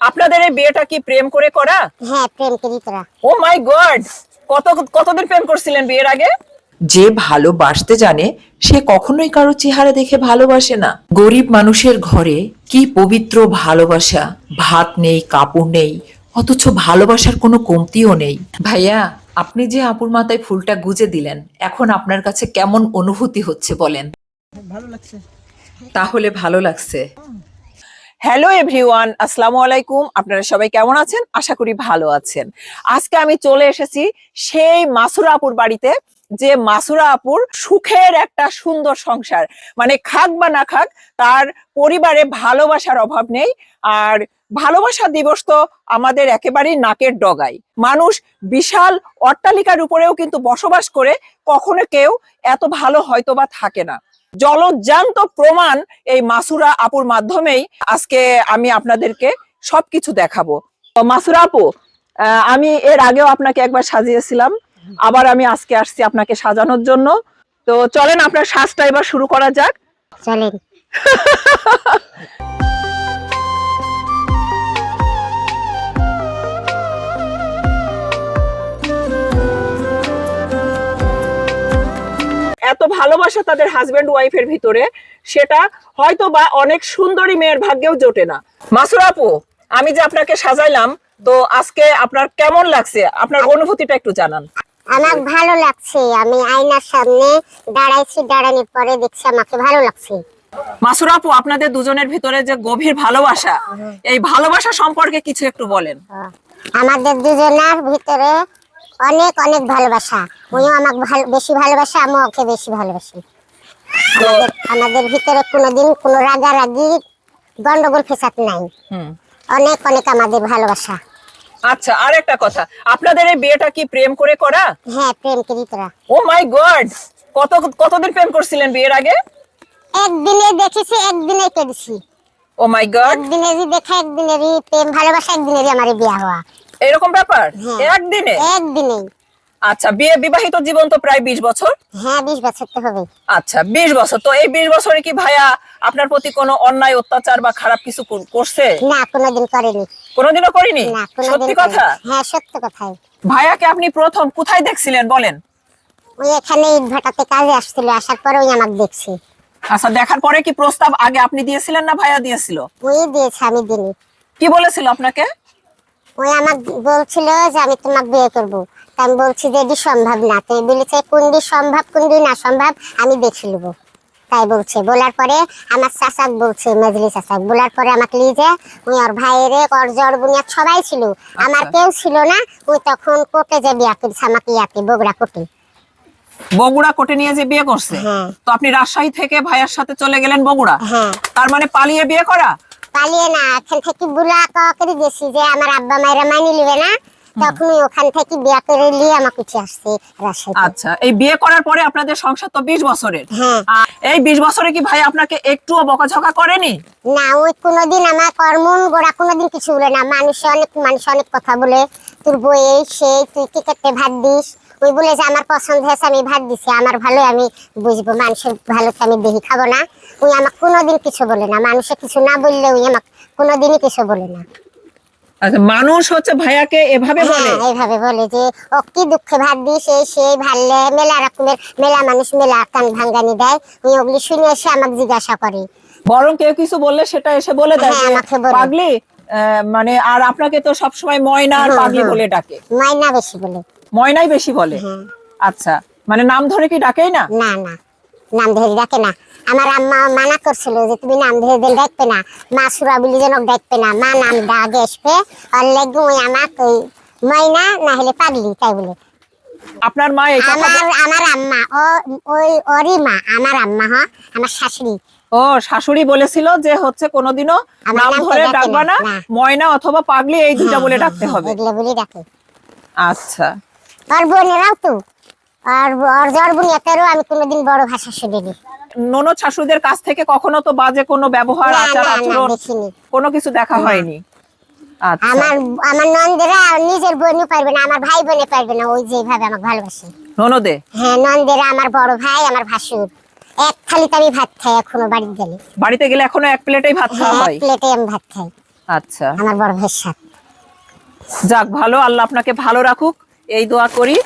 আপনাদের এই বিয়েটা কি প্রেম করে করা? হ্যাঁ প্রেম করি তোরা। ও মাই গড কত কতদিন প্রেম করছিলেন বিয়ের আগে? যে ভালোবাসতে জানে সে কখনোই কারও চেহারা দেখে ভালোবাসে না। গরিব মানুষের ঘরে কি পবিত্র ভালোবাসা? ভাত নেই কাপড় নেই অথচ ভালোবাসার কোনো কমতিও নেই। ভাইয়া আপনি যে আপুর মাথায় ফুলটা গুজে দিলেন এখন আপনার কাছে কেমন অনুভূতি হচ্ছে বলেন? ভালো লাগছে। তাহলে ভালো লাগছে। হ্যালো এভরিওয়ান আসসালামু আলাইকুম আপনারা সবাই কেমন আছেন? আশা করি ভালো আছেন। আজকে আমি চলে এসেছি সেই মাসুরা আপুর বাড়িতে, যে মাসুরা আপুর সুখের একটা সুন্দর সংসার। মানে খাক বা না খাক, তার পরিবারে ভালোবাসার অভাব নেই। আর ভালোবাসা দিবস তো আমাদের একেবারেই নাকের ডগায়। মানুষ বিশাল অট্টালিকার উপরেও কিন্তু বসবাস করে, কখনো কেউ এত ভালো হয়তো বা থাকে না। জলজ্যান্ত প্রমাণ এই মাসুরা আপুর মাধ্যমেই আজকে আমি আপনাদেরকে সবকিছু দেখাবো। মাসুরা আপু আমি এর আগেও আপনাকে একবার সাজিয়েছিলাম আবার আমি আজকে আসছি আপনাকে সাজানোর জন্য। তো চলেন আপনার শ্বাসটা এবার শুরু করা যাক। চলেন। এত ভালোবাসা তাদের হাজবেন্ড ওয়াইফের ভিতরে সেটা হয়তো বা অনেক সুন্দরী মেয়ের ভাগ্যেও জোটে না। মাসুরা আপু আমি যে আপনাকে সাজাইলাম তো আজকে আপনার কেমন লাগছে? আপনার অনুভূতিটা একটু জানান। আমার ভালো লাগছে। আমি আয়নার সামনে দাঁড়াইছি দাঁড়ানোর পরে দেখছি আমাকে ভালো লাগছে। মাসুরা আপু আপনাদের দুজনের ভিতরে যে গভীর ভালোবাসা এই ভালোবাসা সম্পর্কে কিছু একটু বলেন। আমাদের দুজনের ভিতরে অনেক অনেক ভালোবাসা। উনিও আমাকে ভালো বেশি ভালোবাসে আমিও ওকে বেশি ভালোবাসি। আমাদের- আমাদের ভিতরে কোনোদিন কোনো রাগারাগি গন্ডগোল ফেসাদ নাই। হুম। অনেক অনেক আমাদের ভালোবাসা। আচ্ছা আর একটা কথা। আপনাদের এই বিয়েটা কি প্রেম করে করা? হ্যাঁ প্রেম করি তোরা ও মাই গড কত কতদিন প্রেম করছিলেন বিয়ের আগে? একদিনে দেখেছি একদিনে কেটেছি। ও মাই গড একদিনেরই দেখা একদিনেরই প্রেম ভালোবাসা একদিনেরই আমার বিয়ে হওয়া। এরকম ব্যাপার? হ্যাঁ। একদিনে? একদিনেই আচ্ছা বিয়ে বিবাহিত জীবন তো প্রায় বিশ বছর। হ্যাঁ বিশ বছর তো হবে আচ্ছা বিশ বছর। তো এই বিশ বছরে কি ভাইয়া আপনার প্রতি কোনো অন্যায় অত্যাচার বা খারাপ কিছু করছে? না কোনোদিন করেনি। কোনোদিনও করিনি? সত্যি কথা? হ্যাঁ সত্য কথাই। ভাইয়াকে আপনি প্রথম কোথায় দেখছিলেন বলেন? ওই এখানে ইট ভাটাতে কাজে আসছিল আসার পরে ওই আমাকে দেখছি। আচ্ছা দেখার পরে কি প্রস্তাব আগে আপনি দিয়েছিলেন না ভাইয়া দিয়েছিল? ওই দিয়েছে আমি দিনি কি বলেছিল আপনাকে? ওই আমাকে বলছিল যে আমি তোমাকে বিয়ে করব। আমি বলছি যে এটি সম্ভব না। তো বলেছে কোন দিন সম্ভব কোন দিন না সম্ভব আমি দেখে নেব। তাই বলছে। বলার পরে আমার চাচাক বলছে মেজলি চাচাক বলার পরে আমাকে লিজে উনি ওর ভাইয়ের ওর জড় বুনিয়াদ সবাই ছিল। আমার কেউ ছিল না। ওই তখন কোর্টে যে বিয়া করেছে আমাকে ইয়াতে বগুড়া কোর্টে। বগুড়া কোটে নিয়ে যে বিয়ে করছে? হ্যাঁ। তো আপনি রাজশাহী থেকে ভাইয়ার সাথে চলে গেলেন বগুড়া? হ্যাঁ। তার মানে পালিয়ে বিয়ে করা? পালিয়ে না এখান থেকে বুলা করে দিয়েছি যে আমার আব্বা মায়েরা মানি নিবে না। তখন ওই ওখান থেকে বিয়া করে নিয়ে আমাকে উঠে আসছে রাজশাহী আচ্ছা এই বিয়ে করার পরে আপনাদের সংসার তো বিশ বছরের। হ্যাঁ। এই বিশ বছরে কি ভাই আপনাকে একটুও বকাঝকা করেনি? না ওই কোনোদিন আমার কর্মন গোড়া কোনোদিন কিছু বলে না। মানুষে অনেক মানুষ অনেক কথা বলে। তোর বই এই সেই তুই কি করতে ভাত দিস ওই বলে যে আমার পছন্দ হয়েছে আমি ভাত দিছি আমার ভালো আমি বুঝব মানুষের ভালো আমি দেখি খাব না। ওই আমাকে কোনোদিন কিছু বলে না মানুষে কিছু না বললে ওই আমাকে কোনোদিনই কিছু বলে না। আচ্ছা মানুষ হচ্ছে ভাইয়াকে এভাবে বলে? হ্যাঁ এইভাবে বলে যে ও কি দুঃখে ভাত দিস এই সেই ভাললে মেলা রকমের মেলা মানুষ মেলা কান ভাঙ্গানি দেয়। ওই ওগুলি শুনে এসে আমাকে জিজ্ঞাসা করে। বরং কেউ কিছু বললে সেটা এসে বলে দেয় হ্যাঁ, বলে। পাগলি মানে আর আপনাকে তো সবসময় ময়না আর পাগলি বলে ডাকে। মাইনা বেশি বলে। ময়নাই বেশি বলে? আচ্ছা মানে নাম ধরে কি ডাকেই না? না না। নাম ধরে ডাকে না। আমার আম্মা মানা করছিল যে তুমি নাম ধরে দিন ডাকবে না। মা সুরা বলি যেন ডাকবে না। মা নাম ডাকে আসবে আর লেগে ওই আমাক ওই ময়না না হলে পাগলি তাই বলে। আপনার মা আমার আমার আম্মা ও ওই ওরই মা আমার আম্মা হ আমার শাশুড়ি। ও শাশুড়ি বলেছিল যে হচ্ছে কোনোদিনও নাম ধরে ডাকবা না। ময়না অথবা পাগলি এই হ্যাঁ, বলে ডাকতে হবে। আচ্ছা। আর বোনেরাও তো। আর আর জ্বর বুনিয়াতেরও আমি কোনোদিন বড় ভাষা শুনিনি। ননদ শাশুড়িদের কাছ থেকে কখনো তো বাজে কোনো ব্যবহার আচার আচরণ। কোনো কিছু দেখা হয়নি। আচ্ছা। আমার আমার নন্দেরা নিজের বোনও পারবে না আমার ভাই বোনে পারবে না ওই যেভাবে আমাকে ভালোবাসে। ননদে? হ্যাঁ নন্দেরা আমার বড় ভাই আমার ভাসুর। এক থালিতে আমি ভাত খাই এখনও বাড়িতে গেলে বাড়িতে গেলে এখনও এক প্লেটেই ভাত খাওয়া হ্যাঁ হয়? এক প্লেটে আমি ভাত খাই। আচ্ছা। আমার বড় ভাইয়ের সাথে। যাক ভালো আল্লাহ আপনাকে ভালো রাখুক। এই দোয়া করি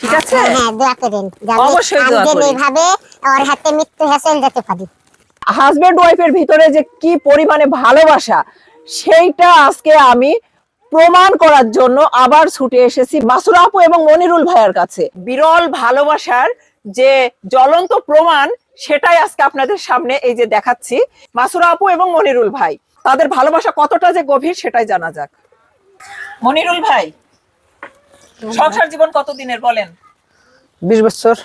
ঠিক আছে? হ্যাঁ দোয়া করেন অবশ্যই দোয়া করি। এইভাবে ওর হাতে মৃত্যু হেসেল যেতে পারি। হাজবেন্ড ওয়াইফের ভিতরে যে কি পরিমাণে ভালোবাসা সেইটা আজকে আমি প্রমাণ করার জন্য আবার ছুটে এসেছি মাসুরা আপু এবং মনিরুল ভাইয়ের কাছে। বিরল ভালোবাসার যে জ্বলন্ত প্রমাণ সেটাই আজকে আপনাদের সামনে এই যে দেখাচ্ছি। মাসুরা আপু এবং মনিরুল ভাই তাদের ভালোবাসা কতটা যে গভীর সেটাই জানা যাক। মনিরুল ভাই সংসার জীবন কতদিনের বলেন? বিশ বছর।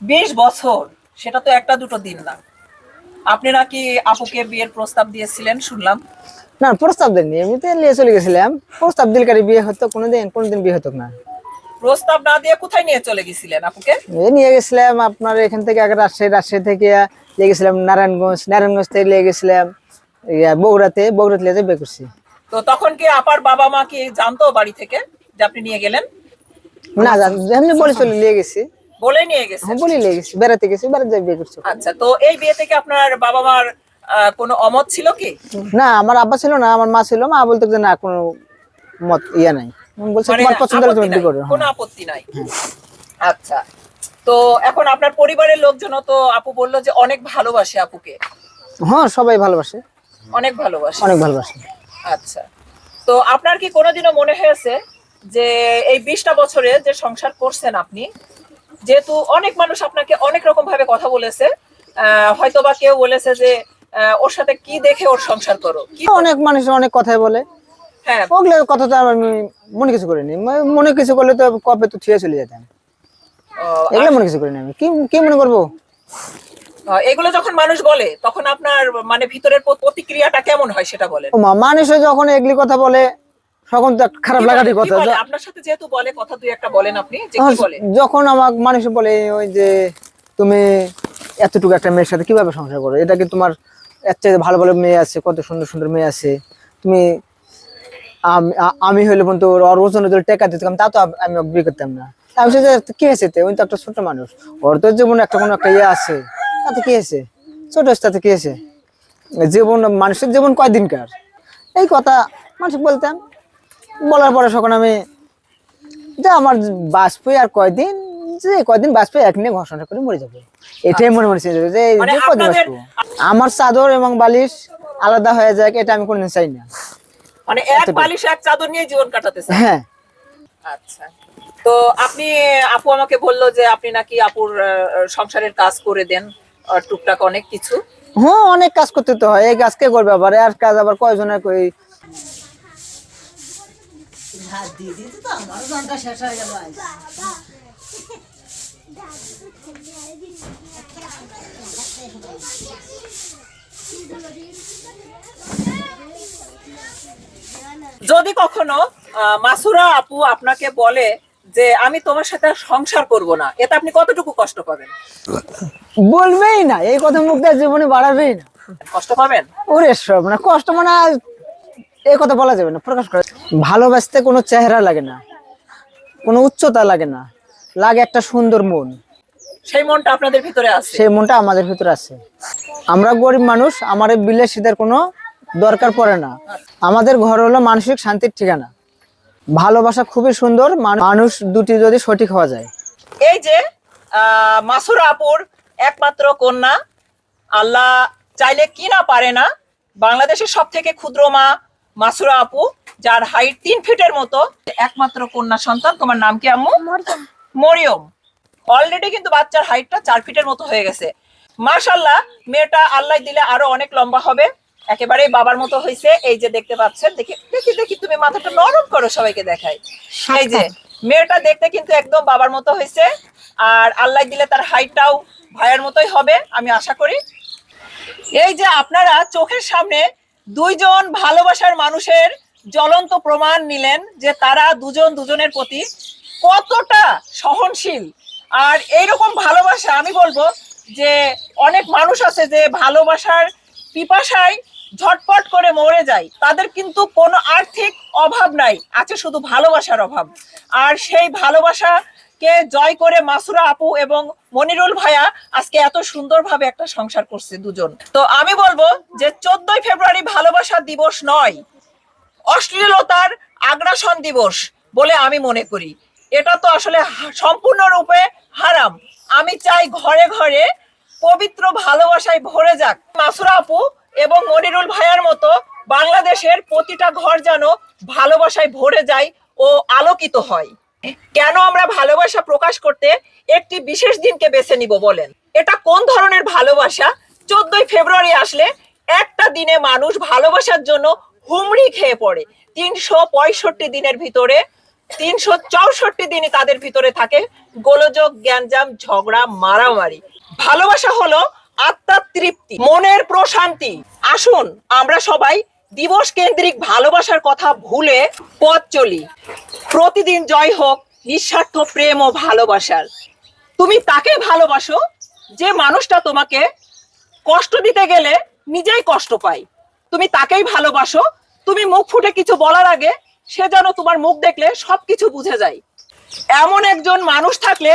বিশ বছর সেটা তো একটা দুটো দিন না। আপনি নাকি আপুকে বিয়ের প্রস্তাব দিয়েছিলেন শুনলাম। না প্রস্তাব দেননি এমনিতে নিয়ে চলে গেছিলাম। প্রস্তাব দিলকারী বিয়ে হতো কোনোদিন কোনোদিন বিয়ে হতো না। প্রস্তাব না দিয়ে কোথায় নিয়ে চলে গেছিলেন আপুকে? নিয়ে গেছিলাম আপনার এখান থেকে আগে রাজশাহী রাজশাহী থেকে নিয়ে গেছিলাম নারায়ণগঞ্জ নারায়ণগঞ্জ থেকে নিয়ে গেছিলাম ইয়া, বগুড়াতে বগুড়াতে নিয়ে যেয়ে বিয়ে করছি। তো তখন কি আপার বাবা মা কি জানতো বাড়ি থেকে যে আপনি নিয়ে গেলেন? না জানি বলে চলে নিয়ে গেছি। বলে নিয়ে গেছেন হ্যাঁ বলে নিয়ে গেছি বেড়াতে গেছি বেড়াতে যেয়ে বিয়ে করছি। আচ্ছা তো এই বিয়ে থেকে আপনার বাবা মার কোনো অমত ছিল কি? না আমার আব্বা ছিল না আমার মা ছিল মা বলতো যে না কোনো মত ইয়া নাই। আমি বলছি মানে তোমার পছন্দ হলে তুমি করো কোনো হ্যাঁ। আপত্তি নাই। আচ্ছা তো এখন আপনার পরিবারের লোকজনও তো আপু বলল যে অনেক ভালোবাসে আপুকে। হ্যাঁ সবাই ভালোবাসে। অনেক ভালোবাসে। অনেক ভালোবাসে। আচ্ছা তো আপনার কি কোনোদিনও মনে হয়েছে যে এই বিশটা বছরে যে সংসার করছেন আপনি যেহেতু অনেক মানুষ আপনাকে অনেক রকম ভাবে কথা বলেছে হয়তোবা কেউ বলেছে যে ওর সাথে কি দেখে ওর সংসার করো? কি অনেক মানুষ অনেক কথাই বলে। হ্যাঁ ওগুলো কথা তো আমি মনে কিছু করিনি। মনে কিছু করলে তো কবে তো ছুঁয়ে চলে যেতাম। এগুলো মনে কিছু করিনি আমি। কি কি মনে করব? এগুলো যখন মানুষ বলে তখন আপনার মানে ভিতরের প্রতিক্রিয়াটা কেমন হয় সেটা বলেন। ও মা মানুষে যখন এগুলি কথা বলে তখন তো খারাপ লাগারই কথা। বলে? আপনার সাথে যেহেতু বলে কথা দুই একটা বলেন আপনি যে কি বলে? যখন আমার মানুষ বলে ওই যে তুমি এতটুকু একটা মেয়ের সাথে কীভাবে সংসার করো? এটা কি তোমার এর চাইতে ভালো ভালো মেয়ে আছে কত সুন্দর সুন্দর মেয়ে আছে? তুমি আম- হইলে পর্যন্ত ওর ওজন যদি টেকা দিতাম তা তো আমি বিয়ে করতাম না। আমি যে কি হয়েছে তে? ওই তো একটা ছোট মানুষ। ওর তো জীবন একটা কোনো একটা ইয়ে আছে। তাতে কি হয়েছে? ছোট তাতে কি হয়েছে? জীবন মানুষের জীবন কয়দিনকার? এই কথা মানুষ বলতাম। বলার পরে সখন আমি যে আমার বাষ্পই আর কয়দিন যে কয়দিন বাষ্পই এক নিয়ে ঘোষণা করে মরে যাবে। এটাই মনে মনে চিন্তা যে মানে আপনাদের- বাঁচবো। আমার চাদর এবং বালিশ আলাদা হয়ে যায় এটা আমি কোনোদিন চাই না। মানে এক বালিশ এক চাদর নিয়ে জীবন কাটাতেছে হ্যাঁ। আচ্ছা। তো আপনি আপু আমাকে বলল যে আপনি নাকি আপুর সংসারের কাজ করে দেন টুকটাক অনেক কিছু। হ্যাঁ অনেক কাজ করতে তো হয়। এই কাজ কে করবে আবার? আর কাজ আবার কয়জনের কই? যদি কখনো মাসুরা আপু আপনাকে বলে যে আমি তোমার সাথে সংসার করব না। এতে আপনি কতটুকু কষ্ট পাবেন? বলবেই না। এই কথা মুখ দিয়ে জীবনে বাড়াবেই না। কষ্ট পাবেন? ওরে সব না কষ্ট মানে এই কথা বলা যাবে না প্রকাশ করা ভালোবাসতে কোনো চেহারা লাগে না কোনো উচ্চতা লাগে না লাগে একটা সুন্দর মন। সেই মনটা আপনাদের ভিতরে আছে? সেই মনটা আমাদের ভিতরে আছে। আমরা গরিব মানুষ আমার এই বিলাসিতার কোনো দরকার পড়ে না। আমাদের ঘর হলো মানসিক শান্তির ঠিকানা। ভালোবাসা খুবই সুন্দর মানুষ দুটি যদি সঠিক হওয়া যায়। এই যে আহ, মাসুরা আপুর একমাত্র কন্যা আল্লাহ চাইলে কি না পারে না বাংলাদেশের সব থেকে ক্ষুদ্র মা মাসুরা আপু যার হাইট তিন ফিটের মতো একমাত্র কন্যা সন্তান। তোমার নাম কি আম্মু? মরিয়ম। অলরেডি কিন্তু বাচ্চার হাইটটা চার ফিটের মতো হয়ে গেছে। মাশাল্লাহ মেয়েটা আল্লাহ দিলে আরও অনেক লম্বা হবে। একেবারে বাবার মতো হয়েছে এই যে দেখতে পাচ্ছেন দেখি দেখি দেখি তুমি মাথাটা নরম করো সবাইকে দেখাই। এই যে মেয়েটা দেখতে কিন্তু একদম বাবার মতো হয়েছে আর আল্লাহ দিলে তার হাইটটাও ভাইয়ের মতোই হবে আমি আশা করি। এই যে আপনারা চোখের সামনে দুইজন ভালোবাসার মানুষের জ্বলন্ত প্রমাণ নিলেন যে তারা দুজন দুজনের প্রতি কতটা সহনশীল। আর এইরকম ভালোবাসা আমি বলব যে অনেক মানুষ আছে যে ভালোবাসার পিপাসায় ঝটপট করে মরে যায়, তাদের কিন্তু কোনো আর্থিক অভাব নাই, আছে শুধু ভালোবাসার অভাব। আর সেই ভালোবাসা কে জয় করে মাসুরা আপু এবং মনিরুল ভাইয়া আজকে এত সুন্দরভাবে একটা সংসার করছে দুজন। তো আমি বলব যে চোদ্দই ফেব্রুয়ারি ভালোবাসা দিবস নয়, অশ্লীলতার আগ্রাসন দিবস বলে আমি মনে করি। এটা তো আসলে সম্পূর্ণরূপে হারাম। আমি চাই ঘরে ঘরে পবিত্র ভালোবাসায় ভরে যাক। মাসুরা আপু এবং মনিরুল ভাইয়ার মতো বাংলাদেশের প্রতিটা ঘর যেন ভালোবাসায় ভরে যায় ও আলোকিত হয়। কেন আমরা ভালোবাসা প্রকাশ করতে একটি বিশেষ দিনকে বেছে নিব বলেন? এটা কোন ধরনের ভালোবাসা? চোদ্দই ফেব্রুয়ারি আসলে একটা দিনে মানুষ ভালোবাসার জন্য হুমড়ি খেয়ে পড়ে। তিনশো পঁয়ষট্টি দিনের ভিতরে, তিনশো চৌষট্টি দিনই তাদের ভিতরে থাকে গোলযোগ জ্ঞানজাম ঝগড়া, মারামারি। ভালোবাসা হলো আত্মার তৃপ্তি, মনের প্রশান্তি। আসুন, আমরা সবাই দিবস কেন্দ্রিক ভালোবাসার কথা ভুলে পথ চলি। প্রতিদিন জয় হোক, নিঃস্বার্থ প্রেম ও ভালোবাসার। তুমি তাকে ভালোবাসো? যে মানুষটা তোমাকে কষ্ট দিতে গেলে নিজেই কষ্ট পায়। তুমি তাকেই ভালোবাসো, তুমি মুখ ফুটে কিছু বলার আগে সে যেন তোমার মুখ দেখলে সবকিছু বুঝে যায়। এমন একজন মানুষ থাকলে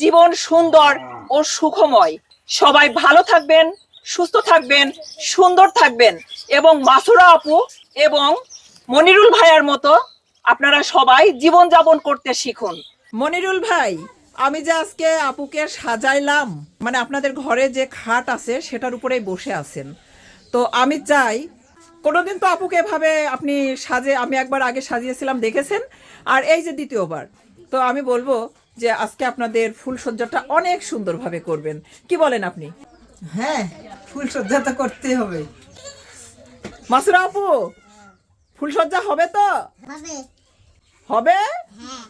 জীবন সুন্দর ও সুখময়। সবাই ভালো থাকবেন, সুস্থ থাকবেন, সুন্দর থাকবেন এবং মাসুরা আপু এবং মনিরুল ভাইয়ার মতো আপনারা সবাই জীবন যাপন করতে শিখুন। মনিরুল ভাই, আমি যে আজকে আপুকে সাজাইলাম মানে আপনাদের ঘরে যে খাট আছে সেটার উপরেই বসে আছেন। তো আমি চাই, কোনোদিন তো আপুকে এভাবে আপনি সাজে, আমি একবার আগে সাজিয়েছিলাম, দেখেছেন? আর এই যে দ্বিতীয়বার, তো আমি বলব যে আজকে আপনাদের ফুলসজ্জাটা অনেক সুন্দরভাবে করবেন। কি বলেন আপনি? হ্যাঁ ফুলসজ্জা তো করতে হবে। মাসুরা আপু ফুলসজ্জা হবে তো? হবে। হবে? হ্যাঁ।